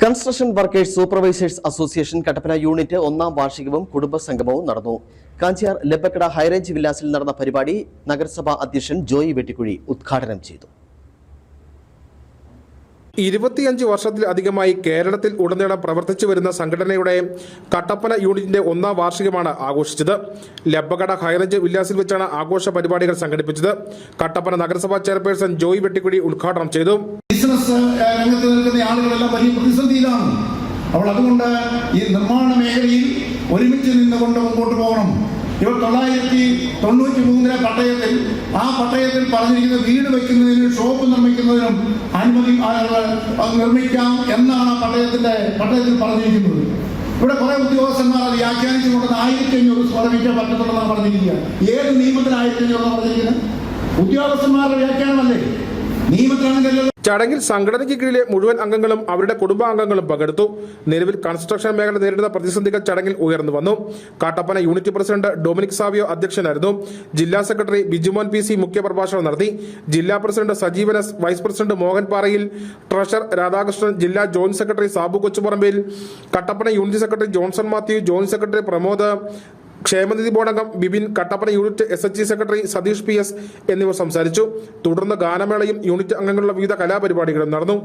Construction workers supervisors association Kattappana unit ഒന്നാം വാർഷികവും കുടുംബസംഗമവും നടന്നു. കാഞ്ചിയാർ ലെബക്കട ഹൈറേഞ്ച് വില്ലാസിൽ നടന്ന പരിപാടി നഗരസഭാ അധ്യക്ഷൻ ജോയി വെട്ടിക്കുഴി ഉദ്ഘാടനം ചെയ്തു. ഇരുപത്തിയഞ്ച് വർഷത്തിലധികമായി കേരളത്തിൽ ഉടനീളം പ്രവർത്തിച്ചു വരുന്ന സംഘടനയുടെ കട്ടപ്പന യൂണിറ്റിന്റെ ഒന്നാം വാർഷികമാണ് ആഘോഷിച്ചത്. ലബ്ബകട ഹൈറേഞ്ച് വില്ലാസിൽ വെച്ചാണ് ആഘോഷ പരിപാടികൾ സംഘടിപ്പിച്ചത്. കട്ടപ്പന നഗരസഭാ ചെയർപേഴ്സൺ ജോയി വെട്ടിക്കുടി ഉദ്ഘാടനം ചെയ്തു. ബിസിനസ് രംഗത്ത് നിൽക്കുന്ന ആളുകളെല്ലാം വലിയ പ്രതിസന്ധിയിലാണ്. അവൾ അതുകൊണ്ട് ഈ നിർമ്മാണ മേഖലയിൽ ഒരുമിച്ച് നിന്നുകൊണ്ട് മുമ്പോട്ട് പോകണം. ഇവർ തൊള്ളായിരത്തി തൊണ്ണൂറ്റി മൂന്നിലെ പട്ടയത്തിൽ ആ പട്ടയത്തിൽ പറഞ്ഞിരിക്കുന്ന വീട് വയ്ക്കുന്നതിനും ഷോപ്പ് നിർമ്മിക്കുന്നതിനും അനുമതി നിർമ്മിക്കാം എന്നാണ് ആ പട്ടയത്തിന്റെ പട്ടയത്തിൽ പറഞ്ഞിരിക്കുന്നത്. ഇവിടെ കുറെ ഉദ്യോഗസ്ഥന്മാർ അത് വ്യാഖ്യാനിച്ചു കൊണ്ടത് ആയിരത്തി അഞ്ഞൂറ് സ്ക്വയർ മീറ്റർ പറ്റത്തുള്ളതാണ് പറഞ്ഞിരിക്കുക. ഏത് നിയമത്തിൽ ആയിരത്തി അഞ്ഞൂറ് പറഞ്ഞിരിക്കുന്നത്? ഉദ്യോഗസ്ഥന്മാരുടെ വ്യാഖ്യാനമല്ലേ? ചടങ്ങിൽ സംഘടനയ്ക്ക് കീഴിലെ മുഴുവൻ അംഗങ്ങളും അവരുടെ കുടുംബാംഗങ്ങളും പങ്കെടുത്തു. നിലവിൽ കൺസ്ട്രക്ഷൻ മേഖല നേരിടുന്ന പ്രതിസന്ധികൾ ചടങ്ങിൽ ഉയർന്നു വന്നു. Kattappana unit president Dominic Savio അധ്യക്ഷനായിരുന്നു. ജില്ലാ സെക്രട്ടറി ബിജുമോൻ പി സി മുഖ്യപ്രഭാഷണം നടത്തി. ജില്ലാ president Sajeevan S vice president Mohan Parayil treasurer Radhakrishnan ജില്ലാ joint secretary Sabu Kochuparambil Kattappana unit secretary Johnson Mathew joint secretary Pramod ക്ഷേമനിധി ബോർഡ് അംഗം Bibin Kattappana unit S H G secretary Satheesh P S എന്നിവർ സംസാരിച്ചു. തുടർന്ന് ഗാനമേളയും unit അംഗങ്ങളുടെ വിവിധ കലാപരിപാടികളും നടന്നു.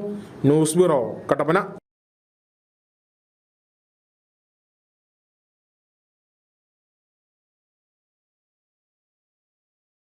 News bureau Kattappana.